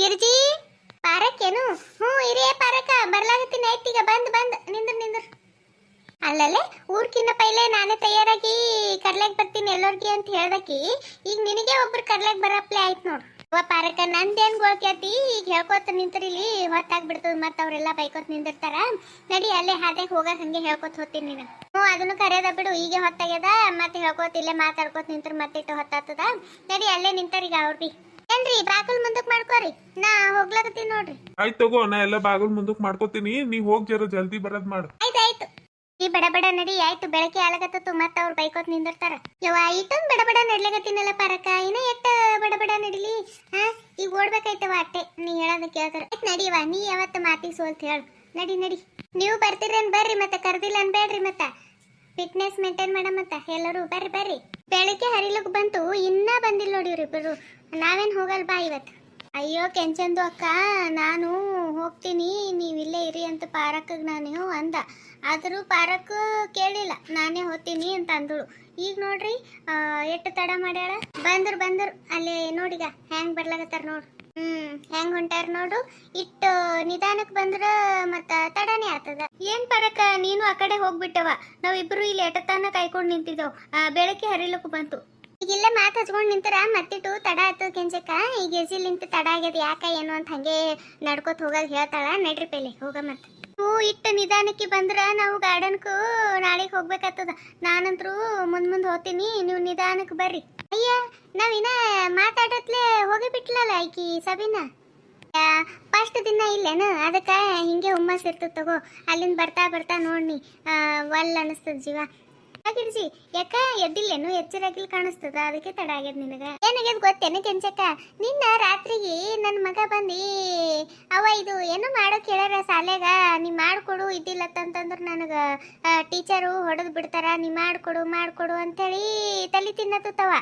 ಗಿರ್ಜಿ? ಪಾರಕ್ಕೇನು? ಹ್ಞೂ, ಇರೇ ಪಾರಕ. ಬರ್ಲಾಗತ್ತೀನಿ ಐತೀಗ ಬಂದು ಬಂದು. ನಿಂದ್ರ ನಿಂದ್ರ. ಅಲ್ಲಲ್ಲೇ, ಊರ್ಕಿನ್ನ ಪೈಲೆ ನಾನೇ ತಯಾರಾಗಿ ಕಡ್ಲೆಗ್ ಬರ್ತೀನಿ ಎಲ್ಲೋರ್ಗಿ ಅಂತ ಹೇಳ್ದಕಿ, ಈಗ ನಿನಗೆ ಒಬ್ರು ಕಡ್ಲೆಗ್ ಬರಪ್ಲೆ ಆಯ್ತು ನೋಡು. ಅವ ಪಾರಕ್ಕ ನಂದೇನ್ ಗೋಳ್ಕ್ಯಾತಿ? ಈಗ ಹೇಳ್ಕೊತ ನಿಂತ್ರಿಲಿ ಹೊತ್ತಾಗ್ಬಿಡ್ತದ ಮತ್ತ ಅವರೆಲ್ಲ ಬೈಕೋತ್ ನಿಂದಿರ್ತಾರ. ನಡಿ, ಅಲ್ಲೇ ಹಾದ್ಯಾಗ ಹೋಗಾಕ ಹಂಗೆ ಹೇಳ್ಕೊತ ಹೋಗ್ತೀನಿ ನೀನು. ಹ್ಞೂ, ಅದನ್ನು ಕರೆಯದ ಬಿಡು. ಈಗ ಹೊತ್ತಾಗ್ಯದ, ಮತ್ತೆ ಹೇಳ್ಕೊತ ಇಲ್ಲೇ ಮಾತಾಡ್ಕೊತ ನಿಂತ್ರ ಮತ್ತೆ ಇಟ್ಟು ಹೊತ್ತಾಗ್ತದ ನಡಿ, ಅಲ್ಲೇ ನಿಂತಾರೀಗ ಅವ್ರು ಬಿ. ಏನ್ರಿ ಬಾಗಿಲ್ ಮುಂದಕ್ ಮಾಡ್ಕೋರಿ? ನಾ ಹೋಗ್ಲಾಕತ್ತೀನಿ ನೋಡ್ರಿ. ಆಯ್ತು ತಗೋ ನಾ ಎಲ್ಲ ಬಾಗಿಲ್ ಮುಂದಕ್ಕೆ ಮಾಡ್ಕೋತೀನಿ. ನೀ ಹೋಗ್ ಜರ ಜಲ್ದಿ ಬರೋದ್ ಮಾಡು. ಆಯ್ತು ಆಯ್ತು. ಈ ಬಡ ಬಡ ನಡಿ ಆಯ್ತು ಬೆಳಗ್ಗೆ ಆಲಗತ್ತತ್ತು ಮತ್ತೆ ಬೈಕ್ ಬೈಕೋತ್ ನಿಂದಿರ್ತಾರ. ಯವ ಇಟ್ಟೊಂದ್ ಬಡ ಬಡ ನಡ್ಲಗತ್ತೀನಲ್ಲ ಪಾರಕ ಇನ್ನ ಎಟ್ಟ ಬಡ ಬಡ ನಡಿಲಿ? ಹಾ ಈಗ ಓಡ್ಬೇಕಾಯ್ತವ ಅಟ್ಟೆ. ನೀ ಹೇಳೋದ ಕೇಳ್ತಾರ. ಆಯ್ತು ನಡಿವ ನೀ ಯಾವತ್ತ ಮಾತಿ ಸೋಲ್ತ ಹೇಳು. ನಡಿ ನಡಿ. ನೀವು ಬರ್ತೀರೇನ್ ಬರ್ರಿ ಮತ್ತೆ ಕರ್ದಿಲ್ಲ ಅನ್ಬೇಡ್ರಿ ಮತ್ತ. ಫಿಟ್ನೆಸ್ ಮೇಂಟೈನ್ ಮಾಡಮ್ಮ ಮತ್ತ ಎಲ್ಲರೂ ಬರ್ರಿ ಬರ್ರಿ. ಬೆಳಗ್ಗೆ ಹರಿಲಕ್ ಬಂತು ಇನ್ನ ಬಂದಿಲ್ಲ ನೋಡಿ ಇವ್ರಿಬ್ರು. ನಾವೇನ್ ಹೋಗಲ್ವಾ ಇವತ್ತು ಅಯ್ಯೋ ಕೆಂಚಂದು ಅಕ್ಕ, ನಾನು ಹೋಗ್ತೀನಿ, ನೀವು ಇಲ್ಲೇ ಇರಿ ಅಂತ ಪಾರಕ್ಕಿಗೆ ನಾನು ಅಂದ. ಆದರೂ ಪಾರಕ್ ಕೇಳಿಲ್ಲ, ನಾನೇ ಹೋಗ್ತೀನಿ ಅಂತ ಅಂದಳು. ಈಗ ನೋಡ್ರಿ ಎಷ್ಟು ತಡ ಮಾಡ್ಯಾಳ? ಬಂದ್ರು ಬಂದ್ರು. ಅಲ್ಲಿ ನೋಡಿಗ ಹೆಂಗ್ ಬರ್ಲಾಗತ್ತಾರ ನೋಡು. ಹ್ಮ್ ಹೆಂಗ್ ಹೊಂಟಾರ ನೋಡು. ಇಟ್ಟು ನಿಧಾನಕ್ಕೆ ಬಂದ್ರ ಮತ್ತ ತಡನೇ ಆಗ್ತದ. ಏನ್ ಪರಕ ನೀನು ಆ ಕಡೆ ಹೋಗ್ಬಿಟ್ಟವ. ನಾವಿಬ್ರು ಇಲ್ಲಿ ಎಟತಾನ ಕಾಯ್ಕೊಂಡು ನಿಂತಿದ್ದೆವು ಬೆಳಕಿ ಹರಿಲಕ್ಕೂ ಬಂತು. ಇಲ್ಲೇ ಮಾತು ಹಚ್ಕೊಂಡು ನಿಂತರ? ಮತ್ತಿಟ್ಟು ತಡ ಆಯ್ತು ಕೆಂಜಕ್ಕ ಈಗ ಎಸಿಲಿಂತ ತಡ ಆಗ್ಯದ ಯಾಕ, ಏನು ಅಂತ ಹಂಗೆ ನಡ್ಕೋತ ಹೋಗೋದು ಹೇಳ್ತಾಳ ನಡ್ರಿ ಪೇಲೆ, ಹೋಗ ಮತ್ತೆ. ಹೂ, ಇಟ್ಟು ನಿಧಾನಕ್ಕೆ ಬಂದ್ರ ನಾವು ಗಾರ್ಡನ್ಕು ನಾಳೆಗೆ ಹೋಗ್ಬೇಕಾಗ್ತದ. ನಾನಂತ್ರು ಮುಂದ್ ಮುಂದೆ ಹೋಗ್ತೀನಿ, ನೀವು ನಿಧಾನಕ್ಕೆ ಬರ್ರಿ. ಅಯ್ಯ ನಾವಿನ ಮಾತಾಡತ್ಲೆ ಹೋಗಿ ಬಿಟ್ಲಲ್ಲ ಈಕಿ ಸಬಿನ? ಫಸ್ಟ್ ದಿನ ಇಲ್ಲೇನ? ಅದಕ್ಕೆ ಹಿಂಗೆ ಹುಮ್ಮಸ್ ಇರ್ತದ ತಗೋ. ಅಲ್ಲಿಂದ ಬರ್ತಾ ಬರ್ತಾ ನೋಡ್ನಿ. ಒಲ್ ಅನಿಸ್ತದ ಜೀವ. ಯಾಕಿರ್ಜಿ ಯಾಕ? ಎದ್ದಿಲ್ಲೇನು ಎಚ್ಚರಾಗಿಲ್ ಕಾಣಿಸ್ತದ. ಅದಕ್ಕೆ ತಡ ಆಗ್ಯದ ನಿನಗ. ಏನಾಗ್ಯದ ಗೊತ್ತೇನೆ ಕೆಂಚಕ್ಕ. ನಿನ್ನ ರಾತ್ರಿಗೆ ನನ್ನ ಮಗ ಬಂದಿ. ಅವ ಇದು ಏನು ಮಾಡೋ ಕೇಳ್ಯಾರ ಶಾಲೆಗ ನೀ ಮಾಡ್ಕೊಡು ಇದ್ದಿಲ್ಲತ್ತಂತಂದ್ರ ನನಗ. ಟೀಚರು ಹೊಡೆದ್ ಬಿಡ್ತಾರ. ನೀ ಮಾಡ್ಕೊಡು ಮಾಡ್ಕೊಡು ಅಂತೇಳಿ ತಲೆ ತಿನ್ನತ್ತವ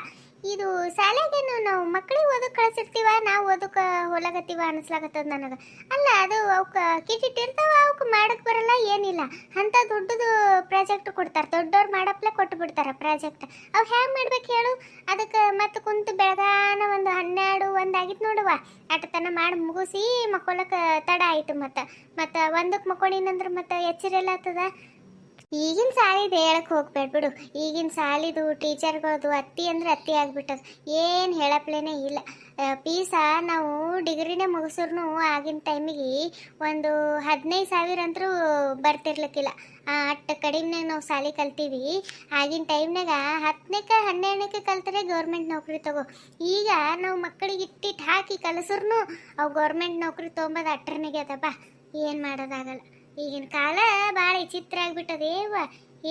ಇದು ಶಾಲೆಗೇನು ನಾವು ಮಕ್ಕಳಿಗೆ ಓದಕ್ ಕಳ್ಸಿರ್ತೀವ, ನಾವು ಓದಕ್ಕೆ ಹೊಲಗತ್ತೀವ ಅನ್ಸ್ಲಾಗತ್ತದ ನನಗೆ? ಅಲ್ಲ, ಅದು ಅವಕ್ಕೆ ಕಿಟಿಟ್ ಇರ್ತಾವ ಅವಕ್ಕೆ ಮಾಡಕ್ ಬರಲ್ಲ, ಏನಿಲ್ಲ. ಅಂತ ದೊಡ್ಡದು ಪ್ರಾಜೆಕ್ಟ್ ಕೊಡ್ತಾರೆ, ದೊಡ್ಡವ್ರು ಮಾಡಪ್ಲೆ ಕೊಟ್ಟು ಬಿಡ್ತಾರ ಪ್ರಾಜೆಕ್ಟ್. ಅವ್ ಹ್ಯಾಂಗೆ ಮಾಡ್ಬೇಕು ಹೇಳು? ಅದಕ್ಕೆ ಮತ್ತೆ ಕುಂತು ಬೆಳಗಾನ ಒಂದು ಹನ್ನೆರಡು ಒಂದಾಗಿತ್ತು ನೋಡುವ. ಆಟತನ ಮಾಡಿ ಮುಗಿಸಿ ಮಕ್ಕೊಳಕ್ಕೆ ತಡ ಆಯಿತು ಮತ್ತ. ಮತ್ತ ಒಂದಕ್ಕೆ ಮಕ್ಕೊಂಡಿನಂದ್ರೆ ಮತ್ತೆ ಎಚ್ಚರಿಲ್ಲ ಆಗ್ತದ? ಈಗಿನ ಸಾಲಿದು ಹೇಳಕ್ ಹೋಗ್ಬೇಡ ಬಿಡು. ಈಗಿನ ಸಾಲಿದು ಟೀಚರ್ಗಳದು ಅತ್ತಿ ಅಂದ್ರೆ ಅತ್ತಿ ಆಗ್ಬಿಟ್ಟದ. ಏನು ಹೇಳಪ್ಲೇನೆ ಇಲ್ಲ. ಪೀಸ ನಾವು ಡಿಗ್ರಿನೇ ಮುಗಿಸ್ರು ಆಗಿನ ಟೈಮಿಗೆ ಒಂದು ಹದಿನೈದು ಸಾವಿರ ಅಂತರೂ ಬರ್ತಿರ್ಲಿಕ್ಕಿಲ್ಲ. ಅಷ್ಟು ಕಡಿಮೆ ನಾವು ಸಾಲಿ ಕಲ್ತೀವಿ. ಆಗಿನ ಟೈಮ್ನಾಗ ಹತ್ತನೇಕ ಹನ್ನೆರಡನೇಕ ಕಲ್ತರೆ ಗೌರ್ಮೆಂಟ್ ನೌಕರಿ ತಗೋ. ಈಗ ನಾವು ಮಕ್ಕಳಿಗೆ ಇಟ್ಟಿಟ್ಟು ಹಾಕಿ ಕಲಿಸ್ರು ಅವು ಗೌರ್ಮೆಂಟ್ ನೌಕರಿ ತೊಗೊಂಬೋದು ಅಟ್ರನಿಗೆ ಅದಪ್ಪ ಏನು ಮಾಡೋದಾಗಲ್ಲ ಈಗಿನ ಕಾಲ ಭಾಳ ವಿಚಿತ್ರ ಆಗ್ಬಿಟ್ಟದೇವ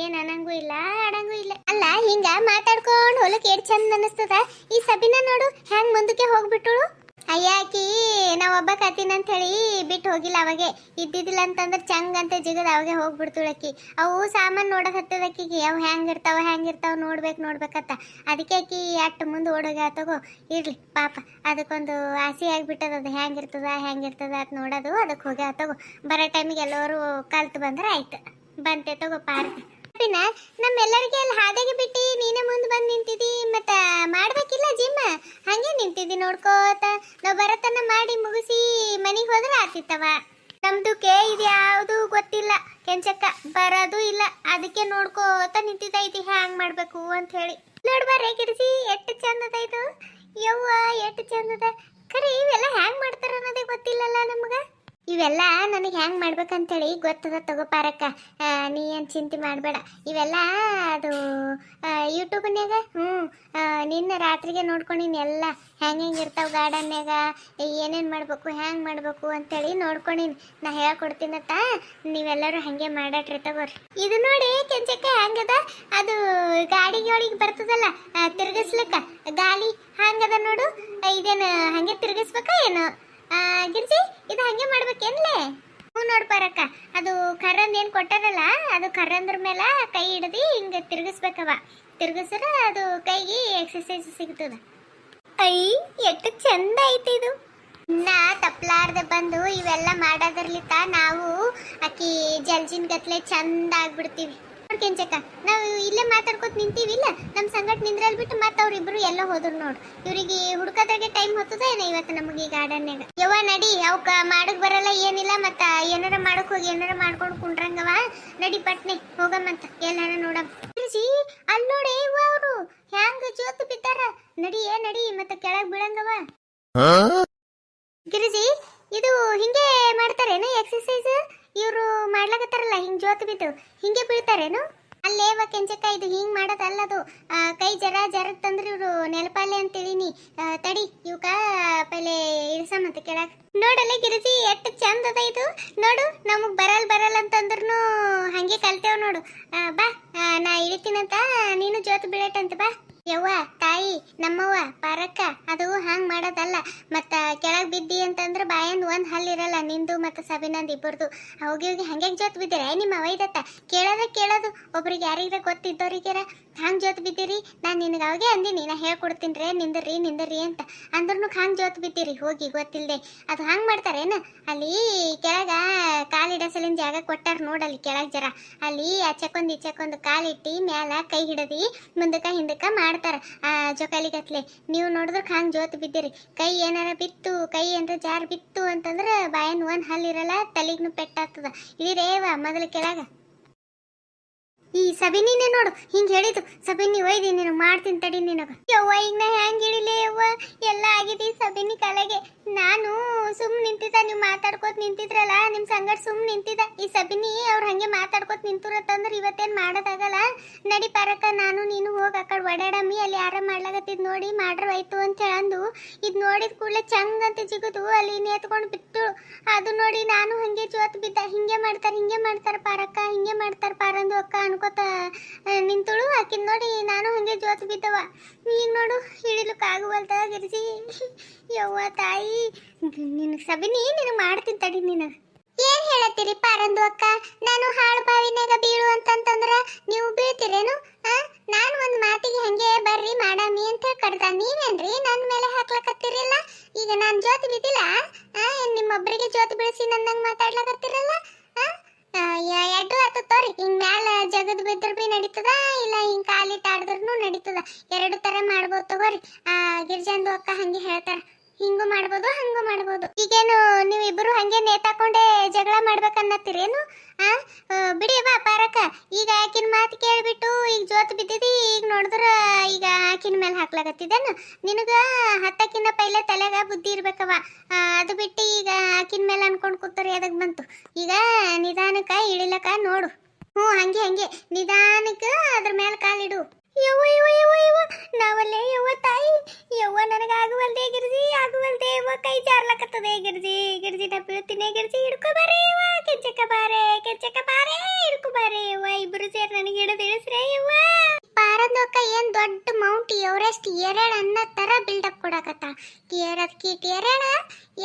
ಏನ್ ಅನ್ನಂಗೂ ಇಲ್ಲ, ಅಡಂಗೂ ಇಲ್ಲ. ಅಲ್ಲ, ಹಿಂಗ ಮಾತಾಡ್ಕೊಂಡು ಹೊಲಕ್ಕೆ ಏಟ್ ಚಂದ ಅನಿಸ್ತದ ಈ ಸಬಿನ ನೋಡು, ಹೆಂಗ್ ಮುಂದಕ್ಕೆ ಹೋಗ್ಬಿಟ್ಟಳು? ಅಯ್ಯಾಕಿ ಒಬ್ಬ ಕತಿನ ಅಂತ ಹೇಳಿ ಬಿಟ್ಟು ಹೋಗಿಲ್ಲ ಅವಾಗೆ. ಇದ್ದಿದ್ದಿಲ್ಲ ಅಂತಂದ್ರೆ ಚಂಗ್ ಅಂತ ಜಿಗದ ಅವಾಗೆ ಹೋಗ್ಬಿಡ್ತುಳಕಿ ಅವು ಸಾಮಾನ್ ನೋಡಕ್ ಹತ್ತದಕ್ಕಿಗೆ ಅವು ಹ್ಯಾಂಗ್ ಇರ್ತಾವ ಹ್ಯಾಂಗ್ ಇರ್ತಾವ ನೋಡ್ಬೇಕು ನೋಡ್ಬೇಕತ್ತ ಅದಕ್ಕೆ ಅಕ್ಕಿ ಅಟ್ಟು ಮುಂದೆ ಓಡೋಗ, ತಗೋ, ಇರ್ಲಿ, ಪಾಪ. ಅದಕ್ಕೊಂದು ಆಸೆ ಆಗ್ಬಿಟ್ಟದ ಅದು. ಹೆಂಗಿರ್ತದ ಇರ್ತದ ಅಂತ ನೋಡೋದು. ಅದಕ್ಕೆ ಹೋಗಿ, ತಗೋ. ಬರೋ ಟೈಮಿಗೆ ಎಲ್ಲರೂ ಕಲ್ತು ಬಂದ್ರೆ ಆಯ್ತು. ಬಂತೆ, ತಗೋ ಪಿನ ನಮ್ಮೆಲ್ಲರಿಗೆ ಅಲ್ಲಿ ಹಾದಿಗೆ ಬಿಟ್ಟು, ನೀನೇ ಮುಂದೆ ಬಂದು ನಿಂತಿದ್ದಿ ಮತ್ತ ಹಂಗೆ ನಿಂತಿದ್ದಿ ನೋಡ್ಕೋತ ನಾವು ಬರತನ ಮಾಡಿ ಮುಗಿಸಿ ಮನೆಗೆ ಹೋದ್ರೆ ಆತಿತ್ತವ. ನಮ್ದುಕ್ಕೆ ಇದು ಯಾವುದು ಗೊತ್ತಿಲ್ಲ. ಕೆಂಚಕ್ಕ ಬರೋದು ಇಲ್ಲ. ಅದಕ್ಕೆ ನೋಡ್ಕೋತ ನಿಂತಿದ್ದೈತಿ ಹ್ಯಾಂಗ್ ಮಾಡ್ಬೇಕು ಅಂತ ಹೇಳಿ. ನೋಡ್ಬಾರೆ ಕಿಡಿಸಿ ಎಷ್ಟು ಚಂದದ ಇದು. ಯವ್ವ, ಎಷ್ಟು ಚಂದದ. ಖರೆ ಇವೆಲ್ಲ ಹ್ಯಾಂಗ್ ಮಾಡ್ತಾರ ಅನ್ನೋದೇ ಗೊತ್ತಿಲ್ಲಲ್ಲ ನಮ್ಗ. ಇವೆಲ್ಲ ನನಗೆ ಹ್ಯಾಂಗ್ ಮಾಡ್ಬೇಕಂತೇಳಿ ಗೊತ್ತದ ತಗೋಪಾರಕ್ಕ ನೀ ಏನು ಚಿಂತೆ ಮಾಡಬೇಡ. ಇವೆಲ್ಲ ಅದು ಯೂಟ್ಯೂಬ್ನ್ಯಾಗ ಹ್ಞೂ ನಿನ್ನ ರಾತ್ರಿಗೆ ನೋಡ್ಕೊಂಡಿನಿ ಎಲ್ಲ. ಹೆಂಗೆ ಹೆಂಗೆ ಇರ್ತಾವ ಗಾರ್ಡನ್ಯಾಗ ಏನೇನು ಮಾಡಬೇಕು ಹ್ಯಾಂಗ್ ಮಾಡಬೇಕು ಅಂತೇಳಿ ನೋಡ್ಕೊಂಡಿನಿ. ನಾ ಹೇಳ್ಕೊಡ್ತೀನತ್ತ ನೀವೆಲ್ಲರೂ ಹಾಗೆ ಮಾಡಾಟ್ರಿ ತಗೋರಿ. ಇದು ನೋಡಿ ಕೆಂಚಕ್ಕ ಹೆಂಗದ ಅದು ಗಾಡಿಗೆ ಒಳಗೆ ಬರ್ತದಲ್ಲ ಆ, ಗಾಳಿ ಹಂಗದ ನೋಡು? ಇದೇನು ಹಂಗೆ ತಿರ್ಗಿಸ್ಬೇಕಾ ಏನು? ಗಿರ್ಜಿ ಇದು ಹಂಗೆ ಮಾಡ್ಬೇಕೇನ್ಲೆ? ಹ್ಞೂ ನೋಡ್ಪಾರಕ್ಕ ಅದು ಕರ್ರಂದ್ ಏನು ಕೊಟ್ಟಾರಲ್ಲ ಅದು ಕರ್ರಂದ್ರ ಮೇಲೆ ಕೈ ಹಿಡ್ದು ಹಿಂಗೆ ತಿರ್ಗಿಸ್ಬೇಕವ. ತಿರ್ಗಿಸ್ರ ಅದು ಕೈಗೆ ಎಕ್ಸಸೈಸ್ ಸಿಗ್ತದ. ಐ ಎಷ್ಟು ಚಂದ ಐತಿ ಇದು. ನಾ ತಪ್ಲಾರ್ದೆ ಬಂದು ಇವೆಲ್ಲ ಮಾಡೋದ್ರಲಿತ್ತ ನಾವು ಅಕ್ಕಿ ಜಲ್ಜಿನ ಗತ್ಲೆ ಚಂದ ಆಗ್ಬಿಡ್ತೀವಿ ಕೆಂಚಕ್ಕ ನಾವು ಇಲ್ಲೇ ಮಾತಾಡ್ಕೊತ ನಿಂತೀವಿಲ್ಲ? ನಮ್ಮ ಸಂಗಟ್ ನಿಂದ್ರಲ್ ಬಿಟ್ಟು ಮತ್ತೆ ಅವ್ರಿಬ್ರು ಎಲ್ಲ ಹೋದ್ರು ನೋಡು. ಇವರಿಗೆ ಹುಡ್ಕೋದಾಗೆ ಟೈಮ್ ಹೊತ್ತದ ಏನ ಇವತ್ತು ನಮಗೆ ಈ ಗಾರ್ಡನ್ಯಾಗ ಯವ್ವ ನಡಿ ಅವಕ್ಕ ಮಾಡಕ್ ಬರಲ್ಲ ಏನಿಲ್ಲ ಮತ್ತ ಏನಾರ ಮಾಡಕ್ ಹೋಗಿ ಏನಾರ ಮಾಡ್ಕೊಂಡು ಕುಂಡ್ರಂಗವ ನಡಿ ಪಟ್ನೆ ಹೋಗಮ್ಮಂತ ಎಲ್ಲಾರ ನೋಡಮ್. ಅಲ್ಲಿ ನೋಡಿ ಇವ್ವ ಅವರು. ಹ್ಯಾಂಗ ಜೋತು ಬಿದ್ದಾರ. ನಡಿ ಏ ನಡಿ ಮತ್ತ ಕೆಳಗ್ ಬೀಳಂಗವ ಗಿರಿಜಿ ಇದು ಹಿಂಗೆ ಮಾಡ್ತಾರೇನು ಎಕ್ಸರ್ಸೈಸ್ ಇವರು ಮಾಡ್ಲಾಕತ್ತಾರಲ್ಲ, ಹಿಂಗೆ ಜೋತ್ ಬಿದ್ದು. ಹಿಂಗೆ ಬೀಳ್ತಾರೇನು? ಅಲ್ಲೇ ವ ಕೆಂಚಕ್ಕ ಇದು ಹಿಂಗ್ ಮಾಡೋದಲ್ಲದು ಕೈ ಜರ ಜರತ್ತಂದ್ರೆ ಇವರು ನೆಲಪಾಲೆ ಅಂತೇಳಿನಿ. ತಡಿ ಇವಕ ಪೈಲೆ ಇಳಿಸಮಂತ ಕೆಳಗ್ ನೋಡಲ್ಲ ಗಿರಿಜಿ, ಎಷ್ಟು ಚಂದ ಅದ ಇದು. ನೋಡು, ನಮಗ್ ಬರಲ್ ಬರಲ್ಲ ಅಂತಂದ್ರೂ ಹಂಗೆ ಕಲ್ತೇವ್ ನೋಡು. ಬಾ ನಾ ಇಳಿತೀನಂತ, ನೀನು ಜೋತ್ ಅಂತ ಬಾ. ಯವ್ವ ತಾಯಿ ನಮ್ಮವ್ವ, ಪಾರಕ್ಕ, ಅದು ಹಂಗ್ ಮಾಡೋದಲ್ಲ. ಮತ್ತ ಕೆಳಗ್ ಬಿದ್ದಿ ಅಂತಂದ್ರ ಬಾಯಂದ್ ಒಂದ್ ಹಲ್ಲಿರಲ್ಲ ನಿಂದು ಮತ್ತ ಸಬಿನಂದ್ ಇಬ್ಬರದು. ಹೋಗಿ ಹೋಗಿ ಹಂಗೆ ಜೊತ್ ಬಿದ್ದೀರ? ನಿಮ್ಮ ವೈದತ್ತ? ಕೇಳೋದ ಕೇಳೋದು. ಒಬ್ರಿಗೆ ಯಾರಿಗಾರ ಗೊತ್ತಿದ್ದವ್ರಿಗಾರ ಹಂಗ್ ಜೊತ್ ಬಿದ್ದೀರಿ? ನಾನ್ ನಿನಗೆ ಅವಾಗೆ ಅಂದಿನಿ, ನಾ ಹೇಳ್ಕೊಡ್ತೀನಿ ರೇ, ನಿಂದ್ರಿ ನಿಂದ್ರಿ ಅಂತ. ಅಂದ್ರೂ ಹಂಗ್ ಜೊತ್ ಬಿದ್ದೀರಿ? ಹೋಗಿ ಗೊತ್ತಿಲ್ದೆ. ಅದು ಹಂಗ್ ಮಾಡ್ತಾರೇನ? ಅಲ್ಲಿ ಕೆಳಗ ಕಾಲಿಡಸಲಿನ ಜಾಗ ಕೊಟ್ಟಾರ ನೋಡಲ್ಲಿ ಕೆಳಗ್ ಜರ. ಅಲ್ಲಿ ಆಚೆಕೊಂದ್ ಈಚೆಕೊಂದು ಕಾಲಿಟ್ಟಿ ಮ್ಯಾಲ ಕೈ ಹಿಡದಿ ಮುಂದಕ್ಕೆ ಹಿಂದಕ್ಕೆ ಮಾಡ್ತಾರ ಆ ಜೋಕಾಲಿ ಕತ್ಲೆ ನೀವು ನೋಡಿದ್ರ ಹಂಗ್ ಜೋತ್ ಬಿದ್ದಿರಿ. ಕೈ ಏನಾರ ಬಿತ್ತು, ಕೈ ಏನಾರ ಜಾರ್ ಬಿತ್ತು ಅಂತಂದ್ರ ಬಾಯನ್ ಹಲ್ ಹಲ್ಲಿರಲ್ಲ ತಲೆಗ್ನು ಪೆಟ್ಟಾಗ್ತದ ಇಳಿರೇವ ಮೊದಲು ಕೆಳಗ. ಈ ಸಬಿನಿನೇ ನೋಡು, ಹಿಂಗ್ ಹೇಳಿದ್ದು. ಸಬಿನಿ ಒಯ್ದಿ ನೀನು, ಮಾಡ್ತೀನಿ ತಡಿ ನಿನಗ. ಯವ್ವ ಈಗ ನಾ ಹೆಂಗ್ ಹಿಡಿಲಿ ಯವ್ವ? ಎಲ್ಲ ಆಗಿದೆ ಸಬಿನಿ ಕಲೆಗೆ. ನಾನು ಸುಮ್ ನಿಂತಿದ್ದ, ನೀವು ಮಾತಾಡ್ಕೋತ ನಿಂತಿದ್ರಲ್ಲ, ನಿಮ್ ಸಂಗಡ ಸುಮ್ ನಿಂತಿದ್ದ. ಈ ಸಬಿನಿ ಅವ್ರು ಹಂಗೆ ಮಾತಾಡ್ಕೋತ ನಿಂತುರತ್ತಂದ್ರ ಇವತ್ತೇನ್ ಮಾಡೋದಾಗಲ್ಲ? ನಡಿ ಪಾರಕ್ಕ, ನಾನು ನೀನು ಹೋಗಿ, ಆ ಕಡೆ ಒಡಾಡಮ್ಮಿ, ಅಲ್ಲಿ ಯಾರ ಮಾಡ್ಲಾಗತ್ತಿದ್ ನೋಡಿ ಮಾಡ್ರವಾಯ್ತು ಅಂತ ಹೇಳಂದು. ಇದು ನೋಡಿದ ಕೂಡಲೇ ಚಂಗ್ ಅಂತ ಜಿಗುದು, ಅಲ್ಲಿ ನೇತ್ಕೊಂಡು ಬಿತ್ತು ಅದು ನೋಡಿ ನಾನು ಹಂಗೆ ಜೋತ್ ಬಿದ್ದ. ಹಿಂಗೆ ಮಾಡ್ತಾರ ಹಿಂಗೆ ಮಾಡ್ತಾರ ಪಾರಕ್ಕ, ಹಿಂಗೆ ಮಾಡ್ತಾರ ಪಾರಂದು ಅಕ್ಕ ಅನ್ಕೋತ ನಿಂತುಳು. ಆಕಿನ್ ನೋಡಿ ನಾನು ಹಂಗೆ ಜೋತ್ ಬಿದ್ದವ. ಈಗ ನೋಡು ಹಿಡಿಲಕ್ ಆಗುವಲ್ತ ಗಿರಿಜಿ. ಯವ್ವ ತಾಯಿ ಸಬಿನಿ ನೀನು ಮಾಡ್ತೀನಿ ತಡಿ ನೀನು. ಏನ್ ಹೇಳತ್ತೀರಿ ಪಾರಂದು ಅಕ್ಕ? ನಾನು ಹಾಳು ಬಾವಿನಾಗ ಬೀಳು ಅಂತಂತಂದ್ರ ನೀವು ಬೀಳ್ತಿರೇನು? ನಾನು ಒಂದ್ ಮಾತಿಗೆ ಹಂಗೆ ಬರ್ರಿ ಮಾಡಮಿ ಅಂತ ಕರ್ದ. ನೀವೇನ್ರಿ ನನ್ ಮೇಲೆ ಹಾಕ್ಲಕತ್ತಿರಲ್ಲ? ಈಗ ನಾನ್ ಜೋತ್ ಬಿದ್ದಿಲ್ಲ? ನಿಮ್ಮೊಬ್ರಿಗೆ ಜೋತ್ ಬೀಳಿಸಿ ನನ್ನಂಗ್ ಮಾತಾಡ್ಲಕತ್ತೀರಲ್ಲ? ಆ? ಆ, ತೋರಿ ಎಡ್ಡು ಹಿಂಗ್ ಮ್ಯಾಲ ಜಗದ್ ಬಿದ್ರ ಬಿ ನಡೀತದ ಇಲ್ಲ ಹಿಂಗ್ ಕಾಲಿಟ್ಟ ಆಡಿದ್ರೂ ನಡೀತದ. ಎರಡು ತರ ಮಾಡ್ಬೋದು ತಗೋರಿ. ಆ ಗಿರ್ಜಂದು ಅಕ್ಕ ಹಂಗೆ ಹೇಳ್ತಾರ. ಹಿಂಗೂ ಮಾಡ್ಬೋದು, ಹಂಗೂ ಮಾಡ್ಬೋದು. ಈಗೇನು ನೀವಿಬ್ರು ಹಂಗೆ ನೇತಾಕೊಂಡೆ ಜಗಳ ಮಾಡ್ಬೇಕನ್ನತ್ತೀರೇನು ಆ? ಬಿಡಿ ಬಾ ಪಾರಕ್ಕ ಈಗ ಆಕಿನ ಮಾತು ಕೇಳಿಬಿಟ್ಟು ಈಗ ಜೋತ್ ಬಿದ್ದಿದಿ, ಈಗ ನೋಡಿದ್ರ ಈಗ ಆಕಿನ ಮೇಲೆ ಹಾಕ್ಲಾಗತ್ತಿದೇನು ನಿನಗ ಹತ್ತಕ್ಕಿನ್ನ ಪೈಲೆ ತಲೆಗ ಬುದ್ಧಿ ಇರ್ಬೇಕವ ಅದು ಬಿಟ್ಟು ಈಗ ಆಕಿನ ಮೇಲೆ ಅನ್ಕೊಂಡು ಕೂತರಿ ಅದಕ್ಕೆ ಬಂತು? ಈಗ ನಿಧಾನಕ್ಕ ಇಳಿಲಕ ನೋಡು. ಹ್ಞೂ, ಹಂಗೆ ಹಂಗೆ. ನಿಧಾನಕ್ಕೆ ಅದ್ರ ಮೇಲೆ ಕಾಲಿಡು ಯವ್ವ ಯವ್ವ ಯವ್ವ ಯವ್ವ, ನಾವಲ್ಲೇ ಯವ್ವ ತಾಯಿ. ಯವ್ವ, ನನಗಾಗುವಲ್ದೆ ಗಿರ್ಜಿ, ಆಗುವಲ್ದೆ ಯವ್ವ, ಕೈ ಜಾರ್ಲಕತ್ತದೆ ಗಿರ್ಜಿ. ಗಿರ್ಜಿ, ನಾ ಬೀಳ್ತೀನಿ ಗಿರ್ಜಿ, ಹಿಡ್ಕೊ ಬಾರೆ ಯವ್ವ ಕೆಂಚಕ್ಕ ಬಾರೆ ಕೆಂಚಕ್ಕ ಬಾರೆ, ಹಿಡ್ಕೊ ಬಾರೆ ಯವ್ವ. ಇಬ್ರು ಸೇರಿ ನನಗೆ ಹಿಡಿದು ಇಳಿಸ್ರೆ ಯವ್ವ. ಪಾರದೊಕ್ಕ ಏನ್ ದೊಡ್ಡ ಮೌಂಟ್ ಎವರೆಸ್ಟ್ ಎರಡ್ ಅನ್ನೋ ತರ ಬಿಲ್ಡಪ್ ಕೊಡಕತ್ತ ಏರದ್ ಕೀಟ್ ಎರಡ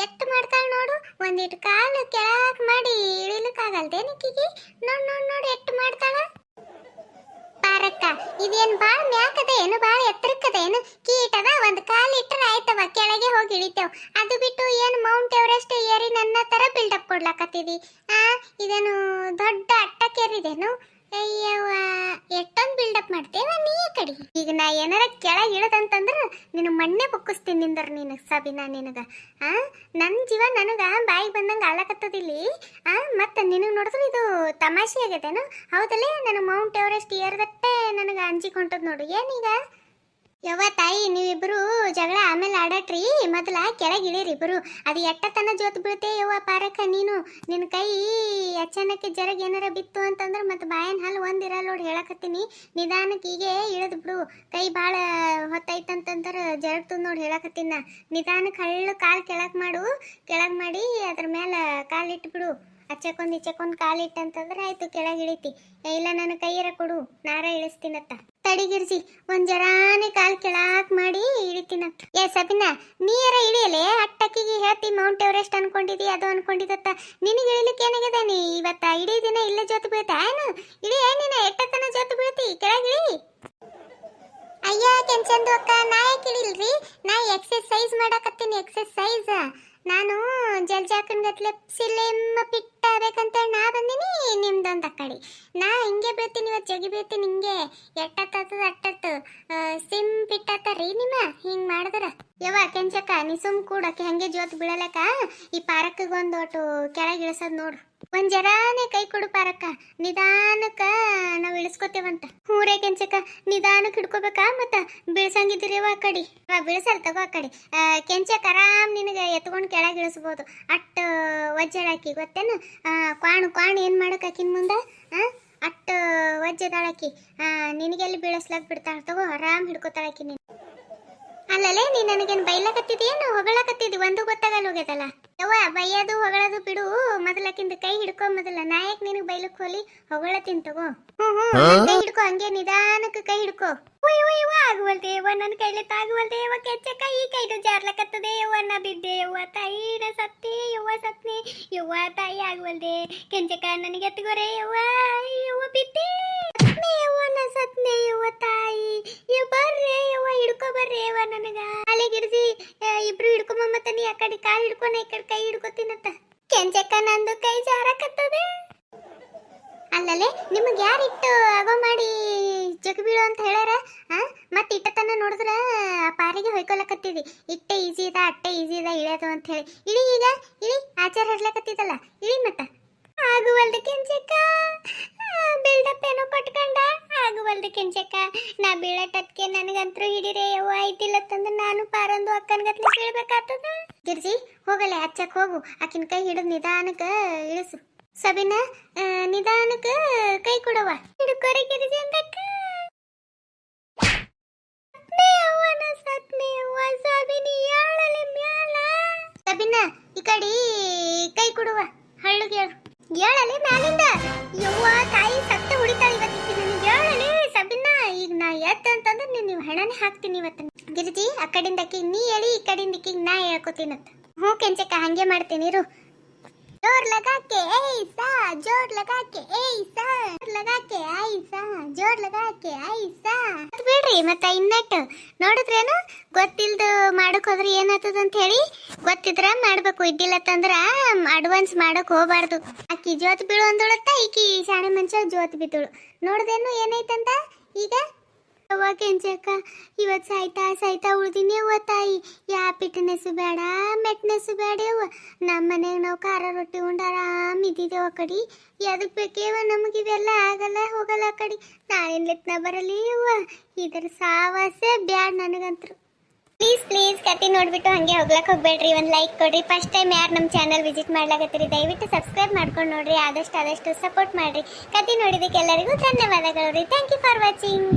ಎಟ್ಟು ಮಾಡ್ತಾಳ ನೋಡು ಒಂದಿಟ್ಟು ಕಾಲು ಕೆಳಗ್ ಮಾಡಿ ಇಳಿಲಕ್ಕಾಗಲ್ದೆ ನಿಕ್ಕಿಗೆ ನೋಡ್ ನೋಡ್, ನೋಡಿ ಎಟ್ಟು ಮಾಡ್ತಾಳ. ಪಾರಕ್ಕ ಇದೇನ್ ಬಾಳ ಮ್ಯಾಕದ ಏನು, ಬಾಳ ಎತ್ತರಕ್ಕದ ಏನು? ಕೀಟದ ಒಂದ್ ಕಾಲ್ ಇಟ್ರ ಆಯ್ತವ ಕೆಳಗೆ ಹೋಗಿ ಇಳಿತೇವ್. ಅದು ಬಿಟ್ಟು ಏನ್ ಮೌಂಟ್ ಎವರೆಸ್ಟ್ ಏರಿ ನನ್ನ ತರ ಬಿಲ್ಡಪ್ ಕೊಡ್ಲಾಕತ್ತಿದಿ ಆ, ಇದೇನು ದೊಡ್ಡ ಅಟ್ಟಕ್ಕೇರಿದೇನು ಅಯ್ಯವ್ವ, ಎಷ್ಟೊಂದ್ ಬಿಲ್ಡಪ್ ಮಾಡ್ತೇವ ನೀ ಕಡಿ. ಈಗ ನಾ ಏನಾರ ಕೆಳಗ್ ಇಳದಂತಂದ್ರ ನಿನ್ನ ಮಣ್ಣೆ ಬುಕ್ಕಿಸ್ತೀನಿ ನಿಂದರ್ ನೀನು ಸಬಿನ ನಿನಗ. ಆ ನನ್ನ ಜೀವ ನನಗ ಬಾಯಿಗೆ ಬಂದಂಗ ಆಳಕತ್ತದಿಲ್ಲಿ ಆ, ಮತ್ತೆ ನಿನಗೆ ನೋಡಿದ್ರೆ ಇದು ತಮಾಷೆ ಆಗೈತೇನು? ಹೌದಲ್ಲೇ, ನನ್ನ ಮೌಂಟ್ ಎವರೆಸ್ಟ್ ಏರ್ದಟ್ಟೆ ನನಗೆ ಅಂಜಿಕ್ ಹೊಂಟದ್ ನೋಡು ಏನೀಗ ಯವ್ವ ತಾಯಿ, ನೀವಿಬ್ರು ಜಗಳ ಆಮೇಲೆ ಆಡಟ್ರಿ? ಮೊದಲ ಕೆಳಗೆ ಇಳೀರಿ ಇಬ್ರು ಅದು ಎಟ್ಟತನ ಜೋತ್ ಬೀಳ್ತೆ ಯವ್ವ ಪಾರಕ ನೀನು. ನಿನ್ನ ಕೈ ಅಚಾನಕ್ಕೆ ಜರಗ ಏನಾರ ಬಿತ್ತು ಅಂತಂದ್ರೆ ಮತ್ತೆ ಬಾಯನ್ ಹಲ್ಲು ಒಂದಿರಲ್ಲ ನೋಡಿ ಹೇಳಕತ್ತೀನಿ. ನಿಧಾನಕ್ಕೆ ಹೀಗೆ ಇಳಿದ್ ಬಿಡು. ಕೈ ಭಾಳ ಹೊತ್ತೈತಂತಂದ್ರೆ ಜರಗ್ತು ನೋಡಿ ಹೇಳಕತ್ತೀನಿ ನಿಧಾನಕ್ಕೆ ಹಳ್ಳು ಕಾಲು ಕೆಳಗೆ ಮಾಡು. ಕೆಳಗೆ ಮಾಡಿ ಅದ್ರ ಮೇಲೆ ಕಾಲಿಟ್ಟು ಬಿಡು. ಅಚ್ಚಕೊಂದ್ ಕಾಲ್ ಕಾಲಿಟ್ಟಂತಂದ್ರೆ ಆಯ್ತು ಕೆಳಗೆ ಇಳಿತಿ. ಏ, ಇಲ್ಲ ನನ್ನ ಕೈಯರ ಕೊಡು ನಾರ ಇಳಿಸ್ತೀನತ್ತ. ತಡಿಗಿರ್ಸಿ ಒಂದ್ ಜರಾನೆ ಕಾಲ್ ಕೆಳಾಕ್ ಮಾಡಿ ಇಳಿತೀನತ್ತ. ಏ ಸಬಿನ ನೀರ ಇಳಿಯಲೆ? ಅಟ್ಟಕ್ಕಿಗೆ ಹೇಳ್ತಿ ಮೌಂಟ್ ಎವರೆಸ್ಟ್ ಅನ್ಕೊಂಡಿದಿ ಅದು ಅನ್ಕೊಂಡಿದತ್ತ. ನಿನಗೆ ಇಳಿಲಿಕ್ಕೆ ಏನಾಗಿದೆ ನೀ? ಇವತ್ತ ಇಡೀ ದಿನ ಇಲ್ಲ ಜೊತೆ ಬೀಳ್ತಾ? ಏನು? ಇಳಿ ಏನಿನ ಎಟ್ಟತನ ಜೊತೆ ಬೀಳ್ತಿ? ಕೆಳಗಿಳಿ ಅಯ್ಯ ಕೆಂಚಂದು ಅಕ್ಕ ನಾ ಯಾಕೆ ಇಳಿಲ್ರಿ? ನಾ ಎಕ್ಸರ್ಸೈಸ್ ಮಾಡಕತ್ತೀನಿ ಎಕ್ಸರ್ಸೈಸ್ ನಾನು ಜಲ್ಜಾಕನ್ ಗತ್ಲೆ ಸಿಲೆಮ್ಮ ಹೇಳಿ ನಾ ಬಂದಿನಿ, ನಿಮ್ದೊಂದು ಅಕ್ಕಡಿ. ನಾ ಹಿಂಗೆ ಬೀಳ್ತೀನಿ ಇವತ್ತು ಜಗಿ ಬೀಳ್ತೀನಿ ಹಿಂಗೆ. ಎಟ್ಟತ್ತ ಅಟ್ಟತ್ತು. ಸಿಮ್ ಪಿಟ್ಟತ್ತಾರಿ ನಿಮ್ಮ? ಹಿಂಗೆ ಮಾಡಿದ್ರ? ಯವ್ವ ಕೆಂಚಕ್ಕ, ನೀ ಸುಮ್ ಕೂಡಕ್ಕೆ ಹಂಗೆ ಜೋತ್ ಬೀಳಲಕ್ಕ? ಈ ಪಾರಕ್ಕಿಗೆ ಒಂದು ಒಟ್ಟು ಕೆಳಗೆ ಇಳಿಸೋದ್ ನೋಡು ಒಂದ್ ಜರಾನೇ ಕೈ ಕೊಡು ಪಾರಕ್ಕ. ನಿಧಾನಕ್ಕ ನಾವ್ ಇಳಿಸ್ಕೊತೇವಂತ. ಹೂರೇ ಕೆಂಚಕ್ಕ ನಿಧಾನಕ್ಕೆ ಹಿಡ್ಕೋಬೇಕಾ ಮತ್ತ? ಬೀಳ್ಸಂಗಿದ್ರಿ ಆ ಕಡಿ. ಬೀಳ್ಸಲ್ ತಗೋ ಆ ಕಡಿ. ಆ, ಕೆಂಚಕ್ಕ ಆರಾಮ್ ನಿನಗೆ ಎತ್ಕೊಂಡ್ ಕೆಳಗೆ ಇಳಿಸ್ಬೋದು. ಅಟ್ ವಜ್ಜಳಾಕಿ ಗೊತ್ತೇನು? ಕ್ವಾಣು ಕ್ವಾಣು ಏನ್ ಮಾಡಕ್ ಆಕಿನ್ ಮುಂದ? ಆ ವಜ್ಜದಾಳಕಿ. ವಜ್ಜದಾಳಕಿ ನಿನಗೆಲ್ಲಿ ಬೀಳಸ್ಲಾಕ್ ಬಿಡ್ತಾಳ ತಗೋ ಆರಾಮ್ ಹಿಡ್ಕೋತಾಳಕಿ ನೀನು. ಅಲ್ಲಲೇ ನೀ ನನಗೇನು ಬೈಲಕತ್ತಿದೇನು ಹೊಗಳಕತ್ತಿದ್ದಿ ಒಂದು ಗೊತ್ತಾಗಲ್ಲ ಹೋಗ್ಯದಲ್ಲ. ಯವ್ವ ಬೈಯೋದು ಹೊಗಳದು ಬಿಡು. ಮೊದಲಕ್ಕಿಂದ ಕೈ ಹಿಡ್ಕೊ ಮೊದಲ. ನಾಯಕ್ ನಿನಗೆ ಬೈಲಕ್ ಹೋಲಿ ಹೊಗಳ ತಗೋ. ಹ್ಞೂ ಹ್ಞೂ ಕೈ ಹಿಡ್ಕೊ. ಹಂಗೆ ನಿಧಾನಕ್ಕೆ ಕೈ ಹಿಡ್ಕೊ. ಉಯ್ ಉಯ್ ಯವ್ವ ಆಗುವಲ್ದೆ ಯವ್ವ? ನನ್ನ ಕೈಲಿ ತಾಗುವಲ್ದೆ ಯವ್ವ? ಕೆಚ್ಚಕ್ಕ ಈ ಕೈದು ಜಾರ್ಲಕತ್ತದೆ ಯವ್ವ? ನಾ ಬಿದ್ದೆ ಯವ್ವ. ತಾಯಿ ನಾ ಸತ್ತೆ ಯವ್ವ ಸತ್ನಿ. ಯವ್ವ ತಾಯಿ ಆಗುವಲ್ದೆ. ಕೆಂಚಕ್ಕ ನನಗೆ ಎತ್ತಗೋರೆ ಯವ್ವ. ಯವ್ವ ಬಿದ್ದೆ. ಯವ್ವ ನಾ ಸತ್ನೆ ಯವ್ವ ತಾಯಿ ಯವ್ವ ನನಗ? ಅಲ್ಲಿಗಿಡ್ಸಿ ಇಬ್ರು ಹಿಡ್ಕೊಂಬ ಮತ್ತ ನೀ ಆ ಕಡೆ ಕಾಲು ಹಿಡ್ಕೊನ, ಈ ಕಡೆ ಕೈ ಹಿಡ್ಕೊತೀನತ್ತ ಕೆಂಚಕ್ಕ ನಂದು ಕೈ ಜಾರಕತ್ತದೆ. ಅಲ್ಲಲೆ ನಿಮಗೆ ಯಾರಿಟ್ಟು ಅವ ಮಾಡಿ ಜಗ ಬೀಳು ಅಂತ ಹೇಳ್ಯಾರ? ಮತ್ತೆ ಇಟ್ಟತನ ನೋಡಿದ್ರ ಪಾರಿಗೆ ಹೊಯ್ಕೊಳಕತ್ತಿದಿ ಇಟ್ಟೆ ಈಸಿ ಇದ ಅಟ್ಟೆ ಈಸಿ ಇದ ಇಳಿಯೋದು ಅಂತ ಹೇಳಿ. ಇಳಿ ಈಗ, ಇಳಿ, ಆಚಾರ ಹಡ್ಲಕತ್ತಿದಲ್ಲ ಇಳಿ ಮತ್ತ. ಹೋಗಲೆ ಹಚ್ಚಕ್ ಹೋಗು. ಆಕಿನ ಕೈ ಹಿಡಿದು ನಿಧಾನಕ್ಕೆ ಇಳಿಸು. ಸಬಿನ ನಿಧಾನಕ್ಕೆ ಕೈ ಕೊಡವ ಹಿಡ್ಕೊರೆ ಗಿರ್ಜಿ ಅಂತಕ್ಕ ಸತ್ನೆಯವ್ವನ ಸತ್ನೆಯವ್ವ, ಸಬಿನಿ ಮ್ಯಾಲ? ಸಬಿನ, ಈ ಕಡೆ ಕೈ ಕೊಡುವ ಹಳ್ಳಿಗೆ ಹೇಳು ಹೇಳಲೆ ಮ್ಯಾಲಿಂದ? ಯವ್ವ, ತಾಯಿ ಸತ್ತ ಹೊಡಿತಾಳೆ ಇವತ್ತಿಗೆ ನನಗೆ. ಹೇಳಲೆ ಸಬಿನ, ಈಗ ನಾ ಎತ್ತ ಅಂತಂದ್ರೆ ನೀನು ಹೆಣನೆ ಹಾಕ್ತೀನಿ ಇವತ್ತು ಗಿರಿಜಿ, ಆ ಕಡೆಯಿಂದ ನೀ ಹೇಳಿ ಈ ಕಡೆಯಿಂದ ನಾ ಹೇಳ್ಕೊತೀನಂತ ಹ್ಞೂ ಕೆಂಚಕ್ಕ, ಹಂಗೆ ಮಾಡ್ತೀನಿ, ಇರು. ಜೋರ್ ಲಗಾಕೆ ಐಸಾ ಜೋರ್ ಲಗಾಕೆ ಐಸಾ ಜೋರ್ ಲಗಾಕೆ ಐಸಾ ಜೋರ್ ಲಗಾಕೆ ಐಸಾ ಅದು ಬಿಡ್ರಿ, ಮತ್ತೆ ಇನ್ನಟ್ಟು ನೋಡಿದ್ರೇನು? ಗೊತ್ತಿಲ್ದು ಮಾಡಕ್ ಹೋದ್ರೆ ಏನಾಗ್ತದ ಅಂತ ಹೇಳಿ, ಗೊತ್ತಿದ್ರ ಮಾಡಬೇಕು. ಇದ್ದಿಲ್ಲ ತಂದ್ರ ಅಡ್ವಾನ್ಸ್ ಮಾಡಕ್ ಹೋಗ್ಬಾರ್ದು. ಆಕಿ ಜೋತ್ ಬೀಳು ಅಂದೊಳತ್ತ, ಈಕಿ ಶಾಣೆ ಮನುಷ್ಯ ಜೋತ್ ಬಿದ್ದಳು. ನೋಡ್ದೇನು ಏನೈತಂತ ಈಗ ಅವ್ವ ಕೆಂಚಕ್ಕ ಇವತ್ತು ಸಾಯ್ತಾ ಸಾಯ್ತಾ ಉಳ್ದಿನಿ ಅವ್ವ ತಾಯಿ. ಯಾ ಪಿಟ್ನೆಸ್ಸು ಬೇಡ, ಮೆಟ್ನೆಸ್ಸು ಬೇಡ ಅವ್ವ. ನಮ್ಮ ಮನೆಗೆ ನಾವು ಖಾರ ರೊಟ್ಟಿ ಉಂಡು ಆರಾಮ್ ಇದ್ದಿದ್ದೇವ ಕಡಿ. ಎದಕ್ಕೆ ಬೇಕೇವ ಇವೆಲ್ಲ ಆಗಲ್ಲ, ಹೋಗಲ್ಲ ಕಡಿ. ನಾಳೆನ್ಲೆತ್ನ ಬರಲಿ ಅವ್ವ. ಇದ್ರ ಸಾವಾಸೆ ಬ್ಯಾಡ ನನಗಂತರು. ಪ್ಲೀಸ್ ಪ್ಲೀಸ್ ಕತೆ ನೋಡ್ಬಿಟ್ಟು ಹಂಗೆ ಹೋಗ್ಲಕ್ ಹೋಗ್ಬೇಡ್ರಿ. ಒಂದು ಲೈಕ್ ಕೊಡ್ರಿ. ಫಸ್ಟ್ ಟೈಮ್ ಯಾರು ನಮ್ಮ ಚಾನಲ್ ವಿಸಿಟ್ ಮಾಡ್ಲಾಕತ್ತೀರಿ, ದಯವಿಟ್ಟು ಸಬ್ಸ್ಕ್ರೈಬ್ ಮಾಡ್ಕೊಂಡು ನೋಡ್ರಿ. ಆದಷ್ಟು ಆದಷ್ಟು ಸಪೋರ್ಟ್ ಮಾಡ್ರಿ. ಕತೆ ನೋಡಿದಕ್ಕೆ ಎಲ್ಲರಿಗೂ ಧನ್ಯವಾದಗಳು ರೀ. Thank you for watching